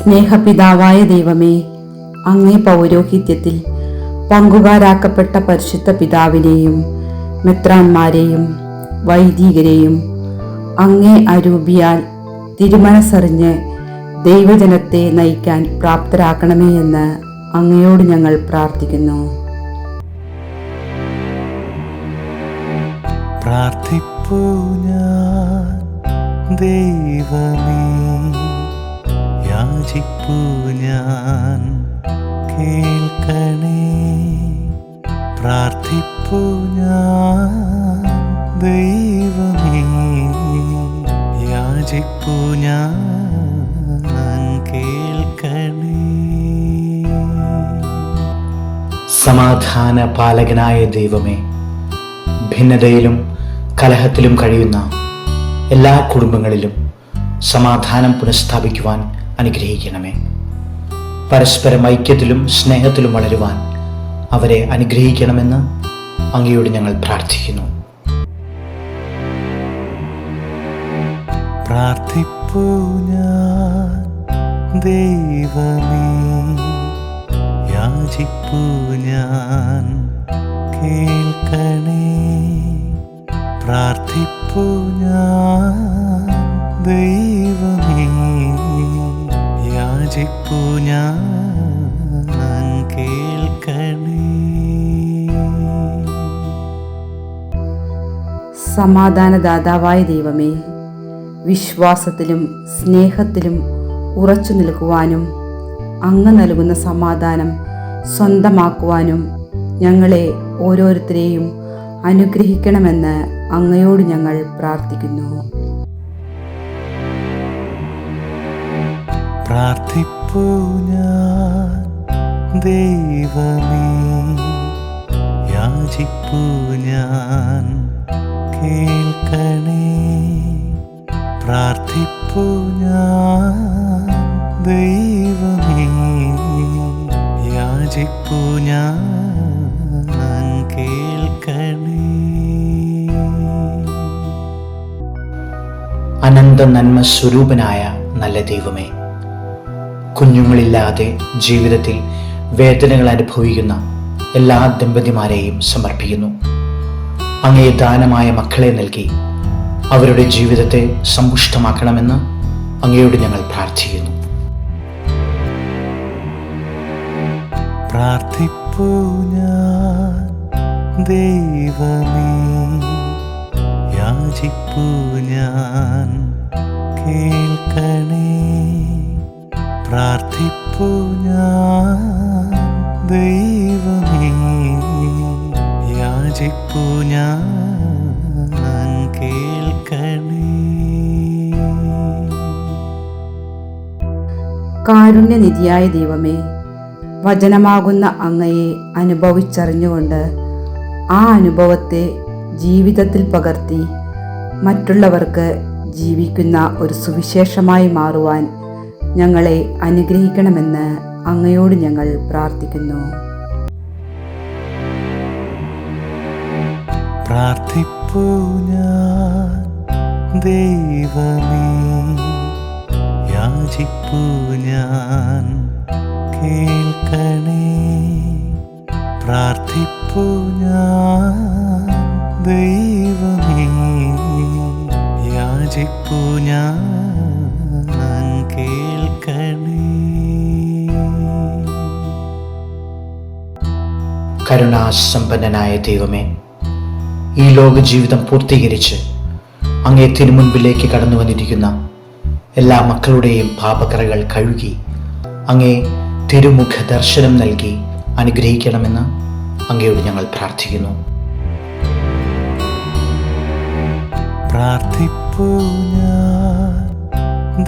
സ്നേഹപിതാവായ ദൈവമേ അങ്ങേ പൗരോഹിത്യത്തിൽ പങ്കുകാരാക്കപ്പെട്ട പരിശുദ്ധ പിതാവിനെയും മെത്രാന്മാരെയും വൈദികരെയും അങ്ങേ അരൂപിയാൽ തിരുമനസറിഞ്ഞ് ദൈവജനത്തെ നയിക്കാൻ പ്രാപ്തരാക്കണമേ എന്ന് അങ്ങയോട് ഞങ്ങൾ പ്രാർത്ഥിക്കുന്നു. പ്രാർത്ഥിപ്പൂ ഞാൻ ദൈവമേ. യാചിപ്പൂ ഞാൻ. കേൾക്കണേ. പ്രാർത്ഥിപ്പു ഞാൻ. ദൈവമേ യാചിപ്പു ഞാൻ. കേൾക്കണേ. സമാധാന പാലകനായ ദൈവമേ ഭിന്നതയിലും കലഹത്തിലും കഴിയുന്ന എല്ലാ കുടുംബങ്ങളിലും സമാധാനം പുനഃസ്ഥാപിക്കുവാൻ അനുഗ്രഹിക്കണമേ. പരസ്പരം ഐക്യത്തിലും സ്നേഹത്തിലും വളരുവാൻ അവരെ അനുഗ്രഹിക്കണമെന്ന് അങ്ങയോട് ഞങ്ങൾ പ്രാർത്ഥിക്കുന്നു. പ്രാർത്ഥിപ്പൂ ദൈവമേ ഞാൻ ഞാൻ ദൈവമേ യാചിപ്പൂ ഞാൻ കേൾക്കണേ. സമാധാനദാതാവായ ദൈവമേ വിശ്വാസത്തിലും സ്നേഹത്തിലും ഉറച്ചു നിൽക്കുവാനും അങ്ങ് നൽകുന്ന സമാധാനം സ്വന്തമാക്കുവാനും ഞങ്ങളെ ഓരോരുത്തരെയും അനുഗ്രഹിക്കണമെന്ന് അങ്ങയോട് ഞങ്ങൾ പ്രാർത്ഥിക്കുന്നു. പ്രാർത്ഥിപ്പൂ ഞാൻ. ദൈവമേ യാചിപ്പൂ ഞാൻ. കേൾക്കണേ പ്രാർത്ഥിപ്പൂ ഞാൻ. ദൈവമേ യാചിപ്പൂ ഞാൻ. അനന്ത നന്മ സ്വരൂപനായ നല്ല ദൈവമേ കുഞ്ഞുങ്ങളില്ലാതെ ജീവിതത്തിൽ വേദനകൾ അനുഭവിക്കുന്ന എല്ലാ ദമ്പതിമാരെയും സമർപ്പിക്കുന്നു. അങ്ങേ ദാനമായ മക്കളെ നൽകി അവരുടെ ജീവിതത്തെ സമ്പുഷ്ടമാക്കണമെന്ന് അങ്ങയോട് ഞങ്ങൾ പ്രാർത്ഥിക്കുന്നു. പ്രാർത്ഥിപ്പൂ ഞാൻ ഞാൻ കേൾക്കണേ. പ്രാർത്ഥിപ്പൂ ഞാൻ ദൈവമേ യാചിപ്പൂ ഞാൻ കേൾക്കണേ. കാരുണ്യനിധിയായ ദൈവമേ വചനമാകുന്ന അങ്ങയെ അനുഭവിച്ചറിഞ്ഞുകൊണ്ട് ആ അനുഭവത്തെ ജീവിതത്തിൽ പകർത്തി മറ്റുള്ളവർക്ക് ജീവിക്കുന്ന ഒരു സുവിശേഷമായി മാറുവാൻ ഞങ്ങളെ അനുഗ്രഹിക്കണമെന്ന് അങ്ങയോട് ഞങ്ങൾ പ്രാർത്ഥിക്കുന്നു. ഞാൻ ദൈവമേ. യാചിപ്പൂ ഞാൻ ഞാൻ ഞാൻ കേൾക്കണേ. കരുണാസമ്പന്നനായ ദൈവമേ ഈ ലോക ജീവിതം പൂർത്തീകരിച്ച് അങ്ങേ തിരുമുൻപിലേക്ക് കടന്നു വന്നിരിക്കുന്ന എല്ലാ മക്കളുടെയും പാപക്കറകൾ കഴുകി അങ്ങേ തിരുമുഖ ദർശനം നൽകി അനുഗ്രഹിക്കണമെന്ന് അങ്ങയോട് ഞങ്ങൾ പ്രാർത്ഥിക്കുന്നു. പ്രാർത്ഥിപ്പൂ ഞാൻ.